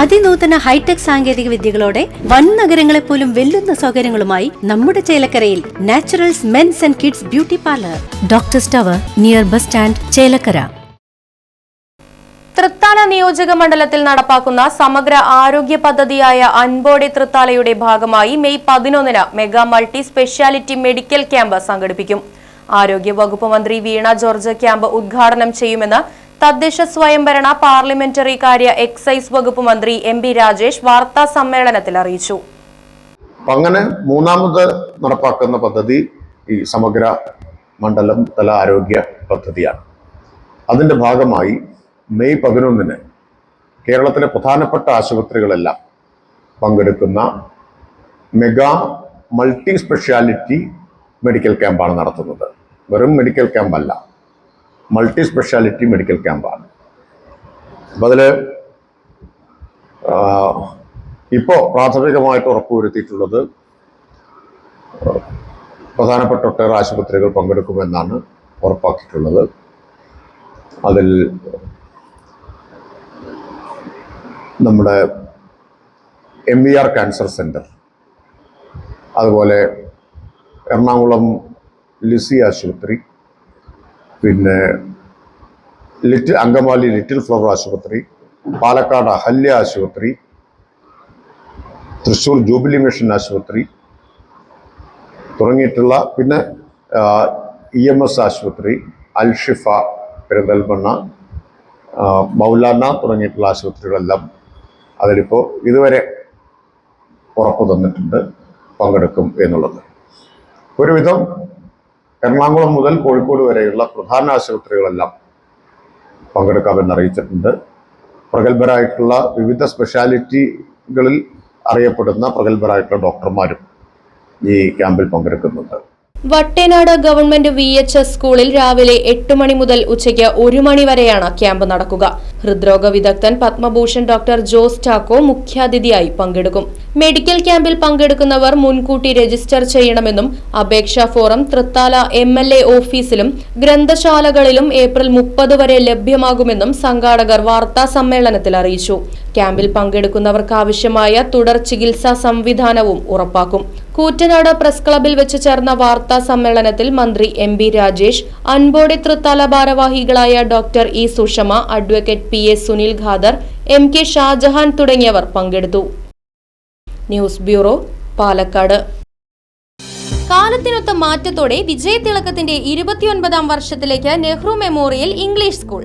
അതിനൂതന hi tech സാങ്കേതിക വിദ്യകളോടെ വൻ നഗരങ്ങളെ പോലും വെല്ലുന്ന സൗകര്യങ്ങളുമായി നമ്മുടെ ചേലക്കരയിൽ naturals men's and kids beauty parlour. Doctor tower near bus stand Chelakkara. Thrithala നിയോജക മണ്ഡലത്തിൽ നടപ്പാക്കുന്ന സമഗ്ര ആരോഗ്യ പദ്ധതിയായ അൻപോടെ തൃത്താലയുടെ ഭാഗമായി മെയ് പതിനൊന്നിന് mega multi speciality medical camp സംഘടിപ്പിക്കും. ആരോഗ്യ വകുപ്പ് മന്ത്രി വീണ ജോർജ് ക്യാമ്പ് ഉദ്ഘാടനം ചെയ്യുമെന്ന് തദ്ദേശ സ്വയംഭരണ പാർലമെന്ററി കാര്യ എക്സൈസ് വകുപ്പ് മന്ത്രി എം പി രാജേഷ് വാർത്താ സമ്മേളനത്തിൽ അറിയിച്ചു. അങ്ങനെ മൂന്നാമത് നടപ്പാക്കുന്ന പദ്ധതി ഈ സമഗ്ര മണ്ഡലം തല ആരോഗ്യ പദ്ധതിയാണ്. അതിന്റെ ഭാഗമായി മെയ് പതിനൊന്നിന് കേരളത്തിലെ പ്രധാനപ്പെട്ട ആശുപത്രികളെല്ലാം പങ്കെടുക്കുന്ന മെഗാ മൾട്ടി സ്പെഷ്യാലിറ്റി മെഡിക്കൽ ക്യാമ്പാണ് നടത്തുന്നത്. വെറും മെഡിക്കൽ ക്യാമ്പല്ല. മൾട്ടി സ്പെഷ്യാലിറ്റി മെഡിക്കൽ ക്യാമ്പാണ് അപ്പം അതിൽ ഇപ്പോൾ പ്രാഥമികമായിട്ട് ഉറപ്പുവരുത്തിയിട്ടുള്ളത് പ്രധാനപ്പെട്ട ഒട്ടേറെ ആശുപത്രികൾ പങ്കെടുക്കുമെന്നാണ് ഉറപ്പാക്കിയിട്ടുള്ളത്. അതിൽ നമ്മുടെ M V R cancer centre അതുപോലെ എറണാകുളം ലിസി ആശുപത്രി പിന്നെ ലിറ്റിൽ അങ്കമാലി ലിറ്റിൽ ഫ്ലവർ ആശുപത്രി പാലക്കാട് അഹല്യ ആശുപത്രി തൃശ്ശൂർ ജൂബിലി മിഷൻ ആശുപത്രി തുടങ്ങിയിട്ടുള്ള പിന്നെ ഇ എം എസ് ആശുപത്രി അൽഷിഫ പെരിന്തൽമണ്ണ മൗലാന തുടങ്ങിയിട്ടുള്ള ആശുപത്രികളെല്ലാം അതിലിപ്പോൾ ഇതുവരെ ഉറപ്പ് തന്നിട്ടുണ്ട് പങ്കെടുക്കും എന്നുള്ളത്. ഒരുവിധം എറണാകുളം മുതൽ കോഴിക്കോട് വരെയുള്ള പ്രധാന ആശുപത്രികളെല്ലാം പങ്കെടുക്കാമെന്ന് അറിയിച്ചിട്ടുണ്ട്. പ്രഗത്ഭരായിട്ടുള്ള വിവിധ സ്പെഷ്യാലിറ്റികളിൽ അറിയപ്പെടുന്ന പ്രഗത്ഭരായിട്ടുള്ള ഡോക്ടർമാരും ഈ ക്യാമ്പിൽ പങ്കെടുക്കുന്നുണ്ട്. Vattenad government V H S സ്കൂളിൽ രാവിലെ എട്ട് മണി മുതൽ ഉച്ചയ്ക്ക് ഒരു മണി വരെയാണ് ക്യാമ്പ് നടക്കുക. ഹൃദ്രോഗ വിദഗ്ധൻ പത്മഭൂഷൺ ഡോക്ടർ ജോസ് ടാക്കോ മുഖ്യാതിഥിയായി പങ്കെടുക്കും. മെഡിക്കൽ ക്യാമ്പിൽ പങ്കെടുക്കുന്നവർ മുൻകൂട്ടി രജിസ്റ്റർ ചെയ്യണമെന്നും അപേക്ഷാ form Thrithala M L A ഓഫീസിലും ഗ്രന്ഥശാലകളിലും ഏപ്രിൽ മുപ്പത് വരെ ലഭ്യമാകുമെന്നും സംഘാടകർ വാർത്താ സമ്മേളനത്തിൽ അറിയിച്ചു. ക്യാമ്പിൽ പങ്കെടുക്കുന്നവർക്ക് ആവശ്യമായ തുടർ ചികിത്സാ സംവിധാനവും ഉറപ്പാക്കും. കൂറ്റനാട് പ്രസ് ക്ലബിൽ വെച്ച് ചേർന്ന വാർത്താ സമ്മേളനത്തിൽ മന്ത്രി എം ബി രാജേഷ് അൻബോഡി തൃത്താല ഭാരവാഹികളായ doctor E Sushama advocate P S Sunil Khader M K Shajahan തുടങ്ങിയവർ പങ്കെടുത്തു. News bureau Palakkad. കാലത്തിനൊത്ത മാറ്റത്തോടെ വിജയതിളക്കത്തിന്റെ ഇരുപത്തിയൊൻപതാം വർഷത്തിലേക്ക് നെഹ്റു മെമ്മോറിയൽ ഇംഗ്ലീഷ് സ്കൂൾ.